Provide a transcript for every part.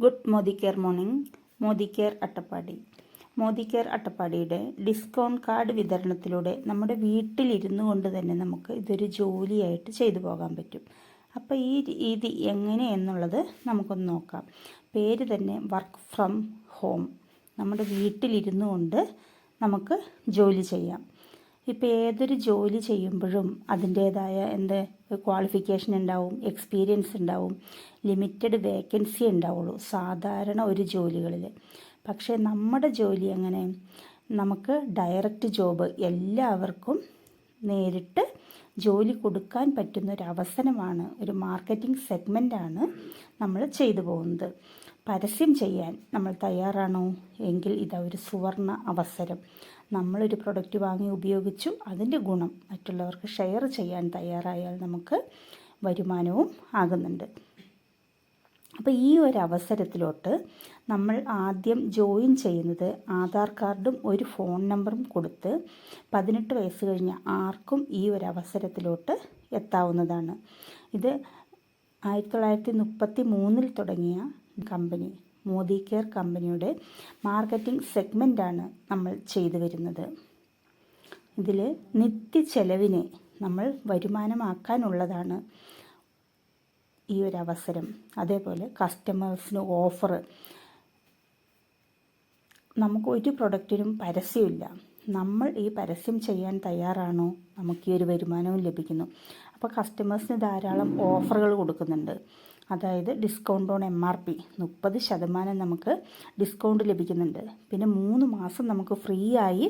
Good Modi care morning. Modi care Attappadi. Modi care അട്ടപ്പാടിയുടെ discount card വിതരണത്തിലൂടെ നമ്മുടെ വീട്ടിലിരുന്നു കൊണ്ട് തന്നെ നമുക്ക് ഇതൊരു ജോലിയായിട്ട് ചെയ്തു പോകാൻ പറ്റും. അപ്പോൾ ഈ രീതി എങ്ങനെ എന്നുള്ളത് നമുക്കൊന്ന് നോക്കാം. പേര് തന്നെ വർക്ക് ഫ്രം ഹോം. നമ്മുടെ വീട്ടിലിരുന്നു കൊണ്ട് നമുക്ക് ജോലി ചെയ്യാം. ഇപ്പോൾ ഏതൊരു ജോലി ചെയ്യുമ്പോഴും അതിന്റേതായ എന്ത് ക്വാളിഫിക്കേഷൻ ഉണ്ടാവും എക്സ്പീരിയൻസ് ഉണ്ടാവും ലിമിറ്റഡ് വേക്കൻസി ഉണ്ടാവുള്ളൂ സാധാരണ ഒരു ജോലികളിൽ പക്ഷേ നമ്മുടെ ജോലി അങ്ങനെ നമുക്ക് ഡയറക്റ്റ് ജോബ് എല്ലാവർക്കും നേരിട്ട് ജോലി കൊടുക്കാൻ പറ്റുന്ന ഒരു അവസരമാണ് ഒരു മാർക്കറ്റിംഗ് സെഗ്മെന്റാണ് നമ്മൾ ചെയ്തു പോകുന്നത്. പരസ്യം ചെയ്യാൻ നമ്മൾ തയ്യാറാണോ? എങ്കിൽ ഇതൊരു സുവർണ അവസരം. നമ്മളൊരു പ്രൊഡക്റ്റ് വാങ്ങി ഉപയോഗിച്ചു അതിന്റെ ഗുണം മറ്റുള്ളവർക്ക് ഷെയർ ചെയ്യാൻ തയ്യാറായാൽ നമുക്ക് വരുമാനവും ആകുന്നുണ്ട്. അപ്പോൾ ഈ ഒരു അവസരത്തിലോട്ട് നമ്മൾ ആദ്യം ജോയിൻ ചെയ്യുന്നത് ആധാർ കാർഡും ഒരു ഫോൺ നമ്പറും കൊടുത്ത് പതിനെട്ട് വയസ്സ് കഴിഞ്ഞ ആർക്കും ഈ ഒരു അവസരത്തിലോട്ട് എത്താവുന്നതാണ്. ഇത് ആയിരത്തി തൊള്ളായിരത്തി മുപ്പത്തി മൂന്നിൽ തുടങ്ങിയ കമ്പനി മോദി കെയർ കമ്പനിയുടെ മാർക്കറ്റിംഗ് സെഗ്മെന്റാണ് നമ്മൾ ചെയ്തു വരുന്നത്. ഇതിൽ നിത്യ ചെലവിനെ നമ്മൾ വരുമാനമാക്കാനുള്ളതാണ് ഈ ഒരു അവസരം. അതേപോലെ കസ്റ്റമേഴ്സിന് ഓഫർ. നമുക്ക് ഒരു പ്രൊഡക്റ്റിനും പരസ്യമില്ല. നമ്മൾ ഈ പരസ്യം ചെയ്യാൻ തയ്യാറാണോ? നമുക്ക് ഈ ഒരു വരുമാനവും ലഭിക്കുന്നു. അപ്പോൾ കസ്റ്റമേഴ്സിന് ധാരാളം ഓഫറുകൾ കൊടുക്കുന്നുണ്ട്. അതായത് discount on M R P മുപ്പത് ശതമാനം നമുക്ക് ഡിസ്കൗണ്ട് ലഭിക്കുന്നുണ്ട്. പിന്നെ മൂന്ന് മാസം നമുക്ക് ഫ്രീ ആയി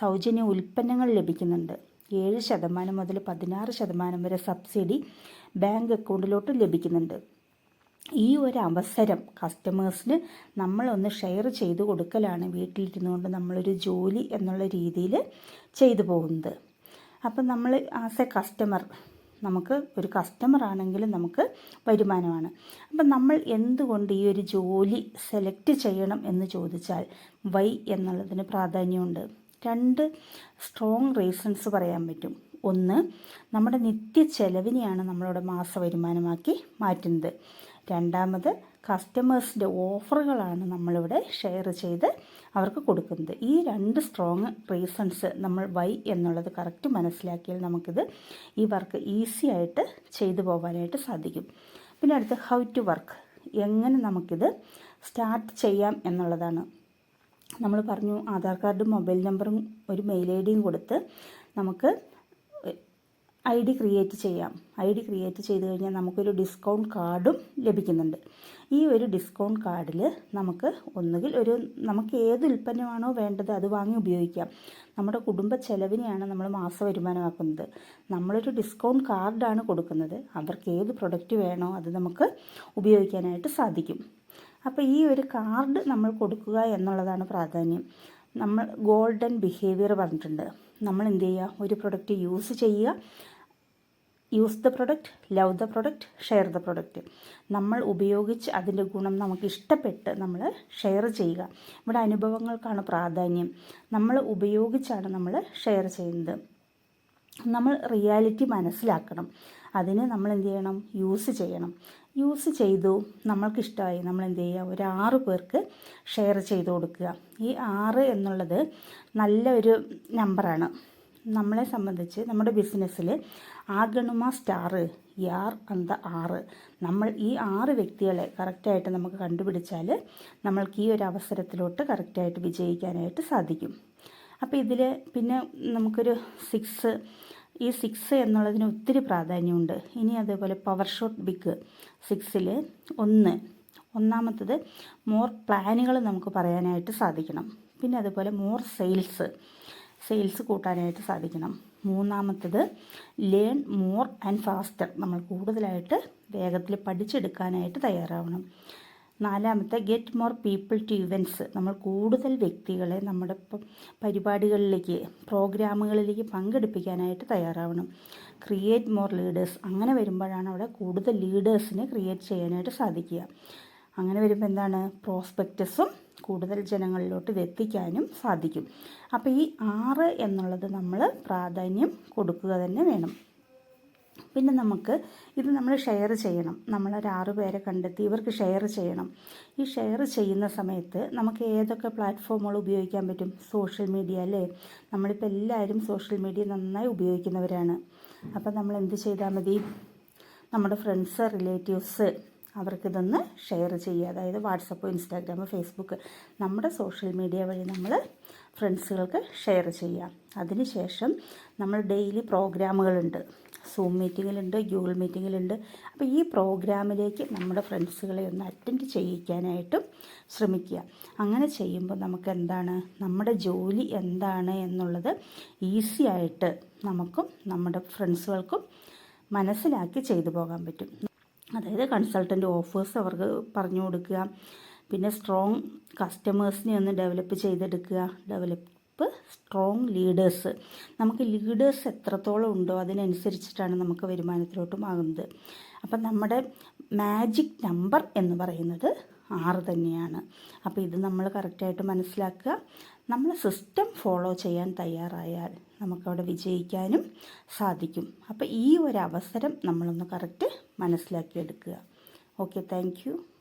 സൗജന്യ ഉൽപ്പന്നങ്ങൾ ലഭിക്കുന്നുണ്ട്. ഏഴ് ശതമാനം മുതൽ പതിനാറ് ശതമാനം വരെ സബ്സിഡി ബാങ്ക് അക്കൗണ്ടിലോട്ട് ലഭിക്കുന്നുണ്ട്. ഈ ഒരു അവസരം കസ്റ്റമേഴ്സിന് നമ്മളൊന്ന് ഷെയർ ചെയ്ത് കൊടുക്കലാണ് വീട്ടിലിരുന്നുകൊണ്ട് നമ്മളൊരു ജോലി എന്നുള്ള രീതിയിൽ ചെയ്തു പോകുന്നത്. അപ്പം നമ്മൾ ആസ് എ കസ്റ്റമർ നമുക്ക് ഒരു കസ്റ്റമർ ആണെങ്കിലും നമുക്ക് വരുമാനമാണ്. അപ്പം നമ്മൾ എന്തുകൊണ്ട് ഈ ഒരു ജോലി സെലക്ട് ചെയ്യണം എന്ന് ചോദിച്ചാൽ വൈ എന്നുള്ളതിന് പ്രാധാന്യമുണ്ട്. രണ്ട് സ്ട്രോങ് റീസൺസ് പറയാൻ പറ്റും. ഒന്ന് നമ്മുടെ നിത്യ ചെലവിനെയാണ് നമ്മളുടെ മാസ വരുമാനമാക്കി മാറ്റുന്നത്. രണ്ടാമത് കസ്റ്റമേഴ്സിന്റെ ഓഫറുകളാണ് നമ്മളിവിടെ ഷെയർ ചെയ്ത് അവർക്ക് കൊടുക്കുന്നത്. ഈ രണ്ട് സ്ട്രോങ് റീസൺസ് നമ്മൾ വൈ എന്നുള്ളത് കറക്റ്റ് മനസ്സിലാക്കിയാൽ നമുക്കിത് ഈ വർക്ക് ഈസി ആയിട്ട് ചെയ്തു പോകാനായിട്ട് സാധിക്കും. പിന്നെ അടുത്ത് ഹൗ ടു വർക്ക്. എങ്ങനെ നമുക്കിത് സ്റ്റാർട്ട് ചെയ്യാം എന്നുള്ളതാണ്. നമ്മൾ പറഞ്ഞു ആധാർ കാർഡും മൊബൈൽ നമ്പറും ഒരു മെയിൽ ഐ ഡിയും കൊടുത്ത് നമുക്ക് ഐ ഡി ക്രിയേറ്റ് ചെയ്യാം. ഐ ഡി ക്രിയേറ്റ് ചെയ്ത് കഴിഞ്ഞാൽ നമുക്കൊരു ഡിസ്കൗണ്ട് കാർഡും ലഭിക്കുന്നുണ്ട്. ഈ ഒരു ഡിസ്കൗണ്ട് കാർഡിൽ നമുക്ക് ഒന്നുകിൽ ഒരു നമുക്ക് ഏത് ഉൽപ്പന്നമാണോ വേണ്ടത് അത് വാങ്ങി ഉപയോഗിക്കാം. നമ്മുടെ കുടുംബ ചെലവിനെയാണ് നമ്മൾ മാസ വരുമാനമാക്കുന്നത്. നമ്മളൊരു ഡിസ്കൗണ്ട് കാർഡാണ് കൊടുക്കുന്നത്. അവർക്ക് ഏത് പ്രൊഡക്റ്റ് വേണോ അത് നമുക്ക് ഉപയോഗിക്കാനായിട്ട് സാധിക്കും. അപ്പോൾ ഈ ഒരു കാർഡ് നമ്മൾ കൊടുക്കുക എന്നുള്ളതാണ് പ്രാധാന്യം. നമ്മൾ ഗോൾഡൻ ബിഹേവിയർ പറഞ്ഞിട്ടുണ്ട്. നമ്മൾ എന്ത് ചെയ്യുക? ഒരു പ്രൊഡക്റ്റ് യൂസ് ചെയ്യുക. Use the product love the product share the product നമ്മൾ ഉപയോഗിച്ച് അതിന്റെ ഗുണം നമുക്ക് ഇഷ്ടപ്പെട്ട് നമ്മൾ ഷെയർ ചെയ്യുക. ഇവിടെ അനുഭവങ്ങൾക്കാണ് പ്രാധാന്യം. നമ്മൾ ഉപയോഗിച്ചാണ് നമ്മൾ ഷെയർ ചെയ്യുന്നത്. നമ്മൾ റിയാലിറ്റി മനസ്സിലാക്കണം. അതിന് നമ്മൾ എന്ത് ചെയ്യണം? യൂസ് ചെയ്യണം. യൂസ് ചെയ്തു നമ്മൾക്കിഷ്ടമായി. നമ്മൾ എന്ത് ചെയ്യുക? ഒരു ആറ് പേർക്ക് ഷെയർ ചെയ്ത് കൊടുക്കുക. ഈ ആറ് എന്നുള്ളത് നല്ലൊരു നമ്പറാണ് നമ്മളെ സംബന്ധിച്ച് നമ്മുടെ ബിസിനസ്സിൽ ആഗണുമ സ്റ്റാർ യാർ അന്ത ആറ്. നമ്മൾ ഈ ആറ് വ്യക്തികളെ കറക്റ്റായിട്ട് നമുക്ക് കണ്ടുപിടിച്ചാൽ നമ്മൾക്ക് ഈ ഒരു അവസരത്തിലോട്ട് കറക്റ്റായിട്ട് വിജയിക്കാനായിട്ട് സാധിക്കും. അപ്പോൾ ഇതിൽ പിന്നെ നമുക്കൊരു സിക്സ് ഈ സിക്സ് എന്നുള്ളതിന് ഒത്തിരി പ്രാധാന്യമുണ്ട്. ഇനി അതേപോലെ പവർ ഷോട്ട് ബിഗ് സിക്സിൽ ഒന്ന്. ഒന്നാമത്തത് മോർ പ്ലാനുകൾ നമുക്ക് പറയാനായിട്ട് സാധിക്കണം. പിന്നെ അതുപോലെ മോർ സെയിൽസ്. സെയിൽസ് കൂട്ടാനായിട്ട് സാധിക്കണം. മൂന്നാമത്തത് ലേൺ മോർ ആൻഡ് ഫാസ്റ്റർ. നമ്മൾ കൂടുതലായിട്ട് വേഗത്തിൽ പഠിച്ചെടുക്കാനായിട്ട് തയ്യാറാവണം. നാലാമത്തെ get more people to events. നമ്മൾ കൂടുതൽ വ്യക്തികളെ നമ്മുടെ പരിപാടികളിലേക്ക് പ്രോഗ്രാമുകളിലേക്ക് പങ്കെടുപ്പിക്കാനായിട്ട് തയ്യാറാവണം. Create more leaders. അങ്ങനെ വരുമ്പോഴാണ് അവിടെ കൂടുതൽ ലീഡേഴ്സിനെ ക്രിയേറ്റ് ചെയ്യാനായിട്ട് സാധിക്കുക. അങ്ങനെ വരുമ്പോൾ എന്താണ്? പ്രോസ്പെക്റ്റസും കൂടുതൽ ജനങ്ങളിലോട്ട് എത്തിക്കാനും സാധിക്കും. അപ്പോൾ ഈ ആറ് എന്നുള്ളത് നമ്മൾ പ്രാധാന്യം കൊടുക്കുക തന്നെ വേണം. പിന്നെ നമുക്ക് ഇത് നമ്മൾ ഷെയർ ചെയ്യണം. നമ്മളൊരു ആറ് പേരെ കണ്ടെത്തി ഇവർക്ക് ഷെയർ ചെയ്യണം. ഈ ഷെയർ ചെയ്യുന്ന സമയത്ത് നമുക്ക് ഏതൊക്കെ പ്ലാറ്റ്ഫോമുകൾ ഉപയോഗിക്കാൻ പറ്റും? സോഷ്യൽ മീഡിയ അല്ലേ? നമ്മളിപ്പോൾ എല്ലാവരും സോഷ്യൽ മീഡിയ നന്നായി ഉപയോഗിക്കുന്നവരാണ്. അപ്പം നമ്മൾ എന്ത് ചെയ്താൽ മതി? നമ്മുടെ ഫ്രണ്ട്സ് റിലേറ്റീവ്സ് അവർക്കിതൊന്ന് ഷെയർ ചെയ്യുക. അതായത് വാട്സപ്പ് ഇൻസ്റ്റാഗ്രാം ഫേസ്ബുക്ക് നമ്മുടെ സോഷ്യൽ മീഡിയ വഴി നമ്മൾ ഫ്രണ്ട്സുകൾക്ക് ഷെയർ ചെയ്യാം അതിനുശേഷം നമ്മൾ ഡെയിലി പ്രോഗ്രാമുകളുണ്ട് സൂം മീറ്റിങ്ങിലുണ്ട് ഗൂഗിൾ മീറ്റിങ്ങിലുണ്ട് അപ്പോൾ ഈ പ്രോഗ്രാമിലേക്ക് നമ്മുടെ ഫ്രണ്ട്സുകളെ ഒന്ന് അറ്റൻഡ് ചെയ്യിക്കാനായിട്ടും ശ്രമിക്കുക. അങ്ങനെ ചെയ്യുമ്പോൾ നമുക്ക് എന്താണ്? നമ്മുടെ ജോലി എന്താണ് എന്നുള്ളത് ഈസി ആയിട്ട് നമുക്കും നമ്മുടെ ഫ്രണ്ട്സുകൾക്കും മനസ്സിലാക്കി ചെയ്തു പോകാൻ പറ്റും. അതായത് കൺസൾട്ടന്റ് ഓഫേഴ്സ് അവർക്ക് പറഞ്ഞു കൊടുക്കുക. പിന്നെ സ്ട്രോങ് കസ്റ്റമേഴ്സിനെ ഒന്ന് ഡെവലപ്പ് ചെയ്തെടുക്കുക. ഡെവലപ്പ് സ്ട്രോങ് ലീഡേഴ്സ് നമുക്ക് ലീഡേഴ്സ് എത്രത്തോളം ഉണ്ടോ അതിനനുസരിച്ചിട്ടാണ് നമുക്ക് വരുമാനത്തിലോട്ടും ആകുന്നത്. അപ്പം നമ്മുടെ മാജിക് നമ്പർ എന്ന് പറയുന്നത് ആറ് തന്നെയാണ്. അപ്പോൾ ഇത് നമ്മൾ കറക്റ്റായിട്ട് മനസ്സിലാക്കുക. നമ്മൾ സിസ്റ്റം ഫോളോ ചെയ്യാൻ തയ്യാറായാൽ നമുക്കവിടെ വിജയിക്കാനും സാധിക്കും. അപ്പോൾ ഈ ഒരു അവസരം നമ്മളൊന്ന് കറക്റ്റ് മനസ്സിലാക്കിയെടുക്കുക. Okay thank